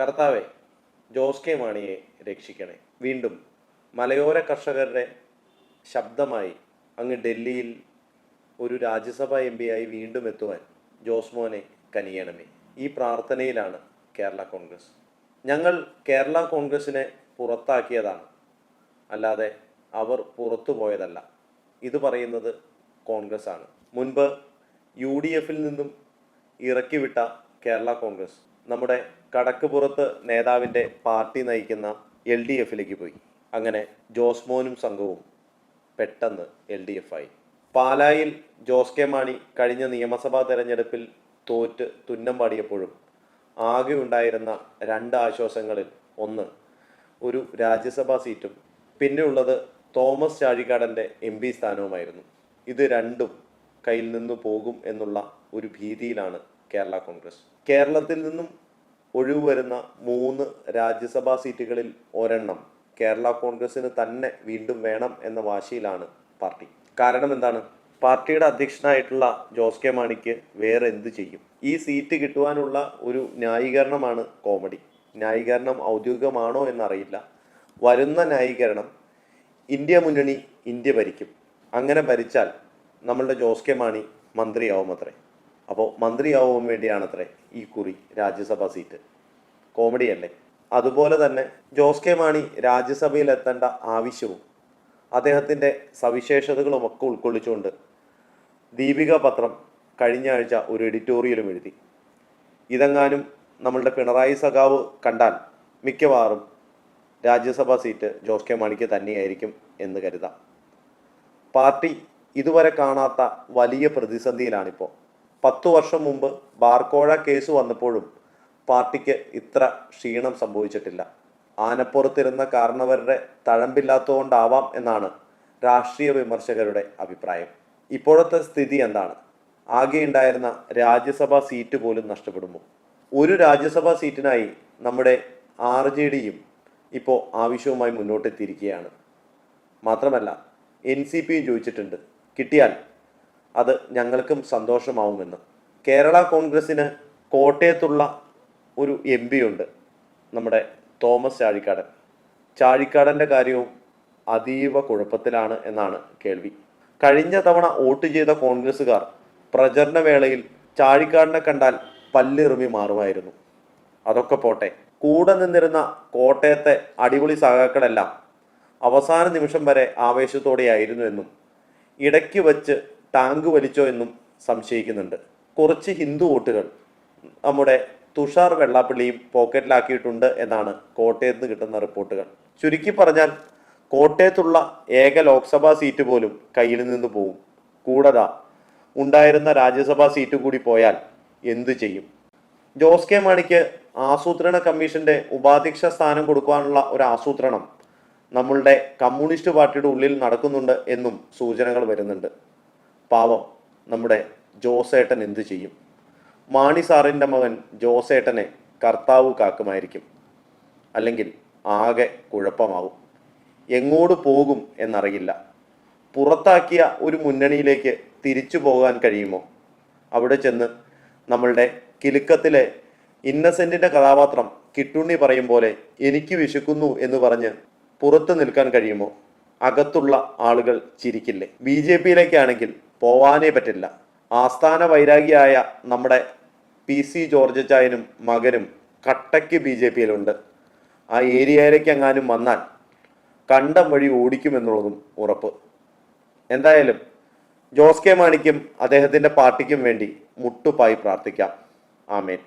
കർത്താവെ ജോസ് കെ മാണിയെ രക്ഷിക്കണേ. വീണ്ടും മലയോര കർഷകരുടെ ശബ്ദമായി അങ്ങ് ഡൽഹിയിൽ ഒരു രാജ്യസഭ എം ആയി വീണ്ടും എത്തുവാൻ ജോസ് മോനെ കനിയണമേ. ഈ പ്രാർത്ഥനയിലാണ് കേരള കോൺഗ്രസ്. ഞങ്ങൾ കേരള കോൺഗ്രസിനെ പുറത്താക്കിയതാണ്. അല്ലാതെ അവർ പുറത്തു പോയതല്ല. ഇത് പറയുന്നത് കോൺഗ്രസ് ആണ് മുൻപ് യു ഡി എഫിൽ നിന്നും ഇറക്കിവിട്ട കേരള കോൺഗ്രസ് നമ്മുടെ കടക്കുപുറത്ത് നേതാവിന്റെ പാർട്ടി നയിക്കുന്ന എൽ ഡി എഫിലേക്ക് പോയി. അങ്ങനെ ജോസ്മോനും സംഘവും പെട്ടെന്ന് എൽ ഡി എഫ് ആയി പാലായിൽ ജോസ് കെ മാണി കഴിഞ്ഞ നിയമസഭാ തെരഞ്ഞെടുപ്പിൽ തോറ്റ് തുന്നം പാടിയപ്പോഴും ആകെ ഉണ്ടായിരുന്ന രണ്ട് ആശ്വാസങ്ങളിൽ ഒന്ന് ഒരു രാജ്യസഭാ സീറ്റും പിന്നെ ഉള്ളത് തോമസ് ചാഴികാടന്റെ എം പി സ്ഥാനവുമായിരുന്നു. ഇത് രണ്ടും കയ്യിൽ നിന്ന് പോകും എന്നുള്ള ഒരു ഭീതിയിലാണ് കേരള കോൺഗ്രസ്. കേരളത്തിൽ നിന്നും ഒഴിവ് വരുന്ന മൂന്ന് രാജ്യസഭാ സീറ്റുകളിൽ ഒരെണ്ണം കേരള കോൺഗ്രസിന് തന്നെ വീണ്ടും വേണം എന്ന വാശിയിലാണ് പാർട്ടി. കാരണം എന്താണ്? പാർട്ടിയുടെ അധ്യക്ഷനായിട്ടുള്ള ജോസ് കെ മാണിക്ക് വേറെ എന്ത് ചെയ്യും? ഈ സീറ്റ് കിട്ടുവാനുള്ള ഒരു ന്യായീകരണമാണ് കോമഡി. ന്യായീകരണം ഔദ്യോഗികമാണോ എന്നറിയില്ല. വരുന്ന ന്യായീകരണം ഇന്ത്യ മുന്നണി ഇന്ത്യ ഭരിക്കും. അങ്ങനെ ഭരിച്ചാൽ നമ്മളുടെ ജോസ് കെ മാണി മന്ത്രിയാവും അത്രേ അപ്പോൾ മന്ത്രിയാവാൻ വേണ്ടിയാണത്രേ ഈ കുറി രാജ്യസഭാ സീറ്റ്. കോമഡി അല്ലേ അതുപോലെ തന്നെ ജോസ് കെ മാണി രാജ്യസഭയിൽ എത്തേണ്ട ആവശ്യവും അദ്ദേഹത്തിന്റെ സവിശേഷതകളും ഒക്കെ ഉൾക്കൊള്ളിച്ചുകൊണ്ട് ദീപിക പത്രം കഴിഞ്ഞ ആഴ്ച ഒരു എഡിറ്റോറിയലും എഴുതി. ഇതെങ്ങാനും നമ്മളുടെ പിണറായി സഖാവ് കണ്ടാൽ മിക്കവാറും രാജ്യസഭാ സീറ്റ് ജോസ് കെ മാണിക്ക് തന്നെയായിരിക്കും എന്ന് കരുതാം. പാർട്ടി ഇതുവരെ കാണാത്ത വലിയ പ്രതിസന്ധിയിലാണിപ്പോൾ പത്തു വർഷം മുമ്പ് ബാർക്കോഴ കേസ് വന്നപ്പോഴും പാർട്ടിക്ക് ഇത്ര ക്ഷീണം സംഭവിച്ചിട്ടില്ല. ആനപ്പുറത്തിരുന്ന കാരണവരുടെ തഴമ്പില്ലാത്തതുകൊണ്ടാവാം എന്നാണ് രാഷ്ട്രീയ വിമർശകരുടെ അഭിപ്രായം. ഇപ്പോഴത്തെ സ്ഥിതി എന്താണ്? ആകെ ഉണ്ടായിരുന്ന രാജ്യസഭാ സീറ്റ് പോലും നഷ്ടപ്പെടുമോ? ഒരു രാജ്യസഭാ സീറ്റിനായി നമ്മുടെ ആർ ജെ ഡിയും ഇപ്പോൾ ആവശ്യവുമായി മുന്നോട്ടെത്തിയിരിക്കുകയാണ്. മാത്രമല്ല എൻ സി പിയും ചോദിച്ചിട്ടുണ്ട് കിട്ടിയാൽ അത് ഞങ്ങൾക്കും സന്തോഷമാവുമെന്ന്. കേരള കോൺഗ്രസ്സിന് കോട്ടയത്തുള്ള ഒരു എം ഉണ്ട് നമ്മുടെ തോമസ് ചാഴിക്കാടൻ. ചാഴിക്കാടന്റെ കാര്യവും അതീവ കുഴപ്പത്തിലാണ് എന്നാണ് കേൾവി. കഴിഞ്ഞ തവണ വോട്ട് ചെയ്ത കോൺഗ്രസ്സുകാർ പ്രചരണ വേളയിൽ ചാഴിക്കാടിനെ കണ്ടാൽ പല്ലിറുമി മാറുമായിരുന്നു. അതൊക്കെ പോട്ടെ കൂടെ നിന്നിരുന്ന കോട്ടയത്തെ അടിപൊളി സഖാക്കളെല്ലാം അവസാന നിമിഷം വരെ ആവേശത്തോടെയായിരുന്നു എന്നും ഇടയ്ക്ക് വച്ച് ടാങ്ക് വലിച്ചോ എന്നും സംശയിക്കുന്നുണ്ട്. കുറച്ച് ഹിന്ദു വോട്ടുകൾ നമ്മുടെ തുഷാർ വെള്ളാപ്പള്ളിയും പോക്കറ്റിലാക്കിയിട്ടുണ്ട് എന്നാണ് കോട്ടയത്ത് നിന്ന് കിട്ടുന്ന റിപ്പോർട്ടുകൾ. ചുരുക്കി പറഞ്ഞാൽ കോട്ടയത്തുള്ള ഏക ലോക്സഭാ സീറ്റ് പോലും കയ്യിൽ നിന്ന് പോവും. കൂടതാ ഉണ്ടായിരുന്ന രാജ്യസഭാ സീറ്റ് കൂടി പോയാൽ എന്തു ചെയ്യും? ജോസ് കെ മാണിക്ക് ആസൂത്രണ കമ്മീഷന്റെ ഉപാധ്യക്ഷ സ്ഥാനം കൊടുക്കാനുള്ള ഒരു ആസൂത്രണം നമ്മളുടെ കമ്മ്യൂണിസ്റ്റ് പാർട്ടിയുടെ ഉള്ളിൽ നടക്കുന്നുണ്ട് എന്നും സൂചനകൾ വരുന്നുണ്ട്. പാവം നമ്മുടെ ജോസേട്ടൻ എന്തു ചെയ്യും? മാണി സാറിന്റെ മകൻ ജോസേട്ടനെ കർത്താവ് കാക്കുമായിരിക്കും. അല്ലെങ്കിൽ ആകെ കുഴപ്പമാവും. എങ്ങോട്ട് പോകും എന്നറിയില്ല. പുറത്താക്കിയ ഒരു മുന്നണിയിലേക്ക് തിരിച്ചു പോകാൻ കഴിയുമോ? അവിടെ ചെന്ന് നമ്മളുടെ കിലുക്കത്തിലെ ഇന്നസെന്റിന്റെ കഥാപാത്രം കിട്ടുണ്ണി പറയും പോലെ എനിക്ക് വിശക്കുന്നു എന്ന് പറഞ്ഞ് പുറത്തു നിൽക്കാൻ കഴിയുമോ? അകത്തുള്ള ആളുകൾ ചിരിക്കില്ലേ? ബി ജെ പിയിലേക്കാണെങ്കിൽ പോവാനേ പറ്റില്ല. ആസ്ഥാന വൈരാഗിയായ നമ്മുടെ പി സി ജോർജ് ചായനും മകനും കട്ടയ്ക്ക് ബി ജെ പിയിലുണ്ട്. ആ ഏരിയയിലേക്ക് എങ്ങാനും വന്നാൽ കണ്ടം വഴി ഓടിക്കുമെന്നുള്ളതും ഉറപ്പ്. എന്തായാലും ജോസ് കെ മാണിക്കും അദ്ദേഹത്തിന്റെ പാർട്ടിക്കും വേണ്ടി മുട്ടുപായി പ്രാർത്ഥിക്കാം. ആമേൻ.